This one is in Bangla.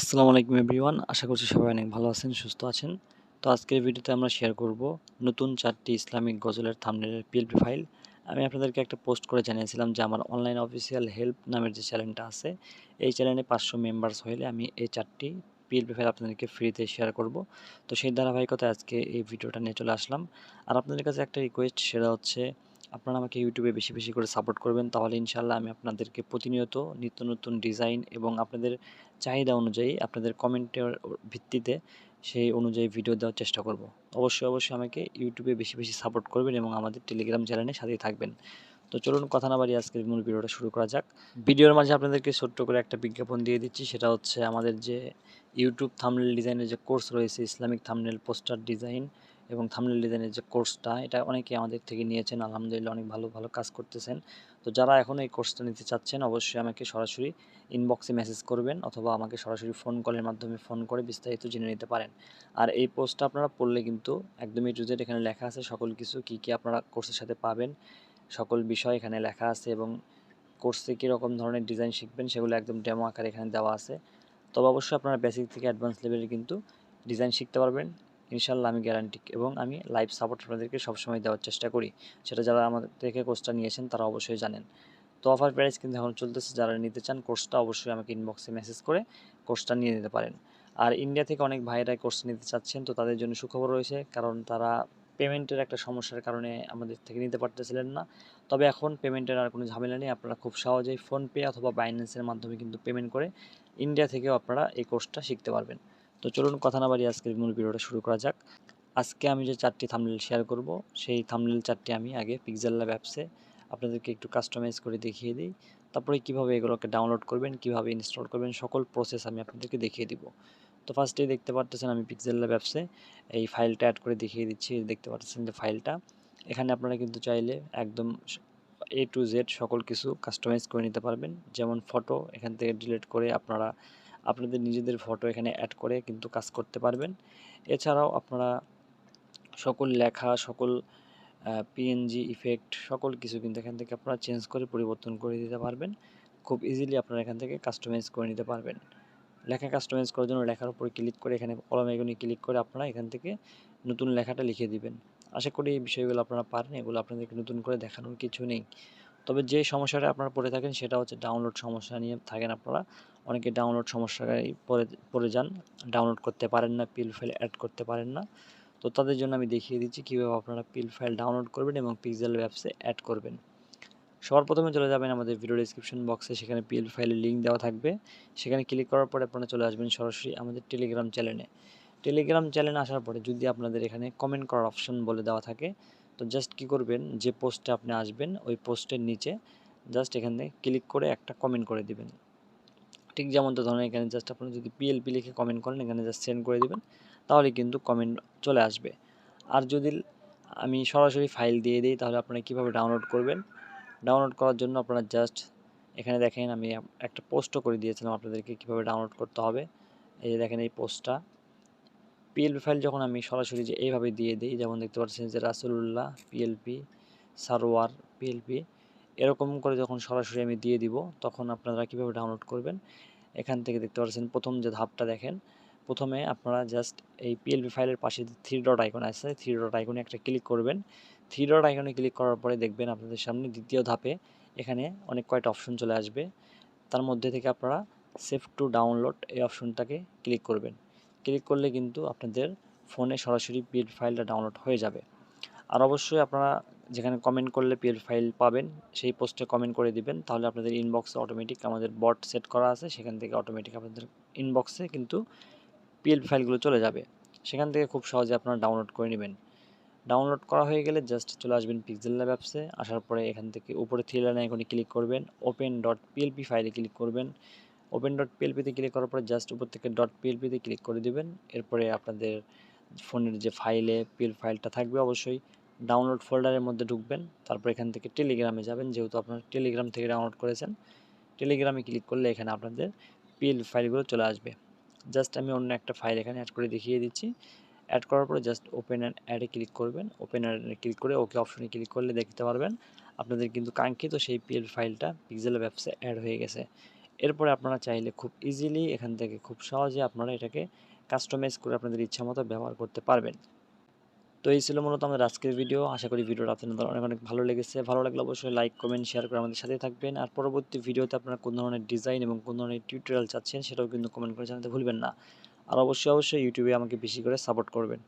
আসসালামু আলাইকুম এভরিওয়ান, আশা করছি সবাই অনেক ভালো আছেন, সুস্থ আছেন। তো আজকের ভিডিওতে আমরা শেয়ার করব নতুন চারটি ইসলামিক গজলের থামনেলের পিএলপি ফাইল আমি আপনাদেরকে একটা পোস্ট করে জানিয়েছিলাম যে আমার অনলাইন অফিসিয়াল হেল্প নামের যে চ্যানেলটা আছে, এই চ্যানেলে পাঁচশো মেম্বার্স হইলে আমি এই চারটি পিএলপি ফাইল আপনাদেরকে ফ্রিতে শেয়ার করব। তো সেই ধারাবাহিকতায় আজকে এই ভিডিওটা নিয়ে চলে আসলাম। আর আপনাদের কাছে একটা রিকোয়েস্ট সেটা হচ্ছে আপনারা আমাকে ইউটিউবে বেশি বেশি করে সাপোর্ট করবেন, তাহলে ইনশাল্লাহ আমি আপনাদেরকে প্রতিনিয়ত নিত্য নতুন ডিজাইন এবং আপনাদের চাহিদা অনুযায়ী আপনাদের কমেন্টের ভিত্তিতে সেই অনুযায়ী ভিডিও দেওয়ার চেষ্টা করব। অবশ্যই অবশ্যই আমাকে ইউটিউবে বেশি বেশি সাপোর্ট করবেন এবং আমাদের টেলিগ্রাম চ্যানেলে সাথেই থাকবেন। তো চলুন কথা না বাড়ি আজকের মূল ভিডিওটা শুরু করা যাক। ভিডিওর মাঝে আপনাদেরকে ছোট্ট করে একটা বিজ্ঞাপন দিয়ে দিচ্ছি, সেটা হচ্ছে আমাদের যে ইউটিউব থামনেল ডিজাইনের যে কোর্স রয়েছে ইসলামিক থামনেল পোস্টার ডিজাইন এবং থামনেল ডিজাইনের যে কোর্সটা এটা অনেকে আমাদের থেকে নিয়েছেন, আলহামদুলিল্লাহ অনেক ভালো ভালো কাজ করতেছেন। তো যারা এখন এই কোর্সটা নিতে চাচ্ছেন, অবশ্যই আমাকে সরাসরি ইনবক্সে মেসেজ করবেন অথবা আমাকে সরাসরি ফোন কলের মাধ্যমে ফোন করে বিস্তারিত জেনে নিতে পারেন। আর এই পোস্টটা আপনারা পড়লে কিন্তু একদমই টু জেড এখানে লেখা আছে, সকল কিছু কী কী আপনারা কোর্সের সাথে পাবেন, সকল বিষয় এখানে লেখা আছে এবং কোর্সে কীরকম ধরনের ডিজাইন শিখবেন, সেগুলো একদম ডেমো আকারে এখানে দেওয়া আছে। তবে অবশ্যই আপনারা বেসিক থেকে অ্যাডভান্স লেভেলে কিন্তু ডিজাইন শিখতে পারবেন। ইনশাল্লাহ আমি গ্যারান্টি এবং আমি লাইভ সাপোর্ট আপনাদেরকে সবসময় দেওয়ার চেষ্টা করি। সেটা যারা আমাদের থেকে কোর্সটা নিয়েছেন, তারা অবশ্যই জানেন। তো অফার প্রাইস কিন্তু এখন চলতেছে, যারা নিতে চান কোর্সটা অবশ্যই আমাকে ইনবক্সে মেসেজ করে কোর্সটা নিয়ে নিতে পারেন। আর ইন্ডিয়া থেকে অনেক ভাইয়েরা কোর্স নিতে চাচ্ছেন, তো তাদের জন্য সুখবর রয়েছে, কারণ তারা পেমেন্টের একটা সমস্যার কারণে আমাদের থেকে নিতে পারতেছিলেন না। তবে এখন পেমেন্টের আর কোনো ঝামেলা নেই, আপনারা খুব সহজেই ফোনপে অথবা বাইন্যান্সের মাধ্যমে কিন্তু পেমেন্ট করে ইন্ডিয়া থেকেও আপনারা এই কোর্সটা শিখতে পারবেন। তো চলুন কথা না বাড়ি আজকের মূল ভিডিওটা শুরু করা যাক। আজকে আমি যে চারটি থামনেল শেয়ার করব, সেই থামনেল চারটি আমি আগে পিকজেল ল্যাব অ্যাপসে আপনাদেরকে একটু কাস্টমাইজ করে দেখিয়ে দিই। তারপরে কীভাবে এগুলোকে ডাউনলোড করবেন, কীভাবে ইনস্টল করবেন, সকল প্রসেস আমি আপনাদেরকে দেখিয়ে দিব। তো ফার্স্টেই দেখতে পারতেছেন আমি পিক্সেল ল্যাব অ্যাপসে এই ফাইলটা অ্যাড করে দেখিয়ে দিচ্ছি। দেখতে পাচ্ছেন যে ফাইলটা এখানে আপনারা কিন্তু চাইলে একদম এ টু জেড সকল কিছু কাস্টমাইজ করে নিতে পারবেন। যেমন ফটো এখান থেকে ডিলিট করে আপনারা আপনাদের নিজেদের ফটো এখানে অ্যাড করে কিন্তু কাজ করতে পারবেন। এছাড়াও আপনারা সকল লেখা, সকল পিএনজি ইফেক্ট সকল কিছু কিন্তু এখান থেকে আপনারা চেঞ্জ করে পরিবর্তন করে দিতে পারবেন। খুব ইজিলি আপনারা এখান থেকে কাস্টমাইজ করে নিতে পারবেন। লেখা কাস্টমাইজ করার জন্য লেখার উপর ক্লিক করে এখানে কলম এগুনি ক্লিক করে আপনারা এখান থেকে নতুন লেখাটা লিখে দিবেন। আশা করি এই বিষয়গুলো আপনারা পারেন, এগুলো আপনাদেরকে নতুন করে দেখানোর কিছু নেই। তবে যে সমস্যাটা আপনারা পড়ে থাকেন সেটা হচ্ছে ডাউনলোড সমস্যা নিয়ে থাকেন আপনারা। অনেকে ডাউনলোড সমস্যায় পড়ে পড়ে যান ডাউনলোড করতে পারেন না পিল ফাইল অ্যাড করতে পারেন না। তো তাদের জন্য আমি দেখিয়ে দিচ্ছি কীভাবে আপনারা পিল ফাইল ডাউনলোড করবেন এবং পিক্সেল অ্যাপসে অ্যাড করবেন। সবার প্রথমে চলে যাবেন আমাদের ভিডিও ডিসক্রিপশন বক্সে সেখানে পিএল ফাইলের লিঙ্ক দেওয়া থাকবে। সেখানে ক্লিক করার পরে আপনারা চলে আসবেন সরাসরি আমাদের টেলিগ্রাম চ্যানেলে টেলিগ্রাম চ্যানেলে আসার পরে যদি আপনাদের এখানে কমেন্ট করার অপশন বলে দেওয়া থাকে, তো জাস্ট কি করবেন, যে পোস্টে আপনি আসবেন, ওই পোস্টের নিচে জাস্ট এখানে ক্লিক করে একটা কমেন্ট করে দিবেন। ঠিক যেমন তো ধরেন এখানে জাস্ট আপনি যদি পিএলপি লিখে কমেন্ট করেন, এখানে জাস্ট সেন্ড করে দিবেন, তাহলে কিন্তু কমেন্ট চলে আসবে। আর যদি আমি সরাসরি ফাইল দিয়ে দিই, তাহলে আপনারা কীভাবে ডাউনলোড করবেন? ডাউনলোড করার জন্য আপনারা জাস্ট এখানে দেখেন আমি একটা পোস্টও করে দিয়েছিলাম আপনাদেরকে কীভাবে ডাউনলোড করতে হবে। এই যে দেখেন এই পোস্টটা পিএলপি ফাইল যখন আমি সরাসরি যে এইভাবে দিয়ে দিই, যেমন দেখতে পাচ্ছেন যে রাসুলুল্লাহ পিএলপি সারোয়ার পিএলপি এরকম করে যখন সরাসরি আমি দিয়ে দিব, তখন আপনারা কীভাবে ডাউনলোড করবেন? এখান থেকে দেখতে পাচ্ছেন প্রথম যে ধাপটা দেখেন। প্রথমে আপনারা জাস্ট এই পিএলপি ফাইলের পাশে থ্রি ডট আইকন আছে থ্রি ডট আইকনে একটা ক্লিক করবেন। থ্রি ডট আইকনে ক্লিক করার পরে দেখবেন আপনাদের সামনে দ্বিতীয় ধাপে এখানে অনেক কয়টা অপশন চলে আসবে। তার মধ্যে থেকে আপনারা সেভ টু ডাউনলোড এই অপশনটাকে ক্লিক করবেন। ক্লিক করলে কিন্তু আপনাদের ফোনে সরাসরি পিএল ফাইলটা ডাউনলোড হয়ে যাবে। আর অবশ্যই আপনারা যেখানে কমেন্ট করলে পিএল ফাইল পাবেন, সেই পোস্টে কমেন্ট করে দিবেন, তাহলে আপনাদের ইনবক্সে অটোমেটিক আমাদের বট সেট করা আছে, সেখান থেকে অটোমেটিক আপনাদের ইনবক্সে কিন্তু পিএল ফাইলগুলো চলে যাবে। সেখান থেকে খুব সহজে আপনারা ডাউনলোড করে নেবেন। ডাউনলোড করা হয়ে গেলে জাস্ট চলে আসবেন পিক্সেল ল্যাব অ্যাপসে আসার পরে এখান থেকে উপরে থ্রি লাইন আইকনে ক্লিক করবেন ওপেন ডট পিএলপি ফাইলে ক্লিক করবেন। ওপেন ডট পিএলপিতে ক্লিক করার পরে জাস্ট উপর থেকে. ডট পিএলপিতে ক্লিক করে দিবেন। এরপরে আপনাদের ফোনের যে ফাইলে পিএল ফাইলটা থাকবে অবশ্যই। ডাউনলোড ফোল্ডারের মধ্যে ঢুকবেন, তারপর এখান থেকে টেলিগ্রামে যাবেন। যেহেতু আপনার টেলিগ্রাম থেকে ডাউনলোড করেছেন টেলিগ্রামে ক্লিক করলে এখানে আপনাদের পিএল ফাইলগুলো চলে আসবে। জাস্ট আমি অন্য একটা ফাইল এখানে অ্যাড করে দেখিয়ে দিচ্ছি। অ্যাড করার পরে জাস্ট ওপেন অ্যান্ড অ্যাডে ক্লিক করবেন। ওপেন অ্যাডে ক্লিক করে ওকে অপশনে ক্লিক করলে দেখতে পারবেন আপনাদের কিন্তু কাঙ্ক্ষিত সেই পিএল ফাইলটা পিক্সেল ব্যবসা অ্যাড হয়ে গেছে। এরপরে আপনারা চাইলে খুব ইজিলি এখান থেকে খুব সহজে আপনারা এটাকে কাস্টমাইজ করে আপনাদের ইচ্ছা মতো ব্যবহার করতে পারবেন। তো এই ছিল মূলত আমাদের আজকের ভিডিও আশা করি ভিডিওটা আপনাদের অনেক অনেক ভালো লেগেছে। ভালো লাগলে অবশ্যই লাইক কমেন্ট শেয়ার করে আমাদের সাথে থাকবেন। আর পরবর্তী ভিডিওতে আপনারা কোন ধরনের ডিজাইন এবং কোন ধরনের টিউটোরিয়াল চাচ্ছেন, সেটাও কিন্তু কমেন্ট করে জানাতে ভুলবেন না। আর অবশ্যই অবশ্যই ইউটিউবে আমাকে বেশি করে সাপোর্ট করবেন।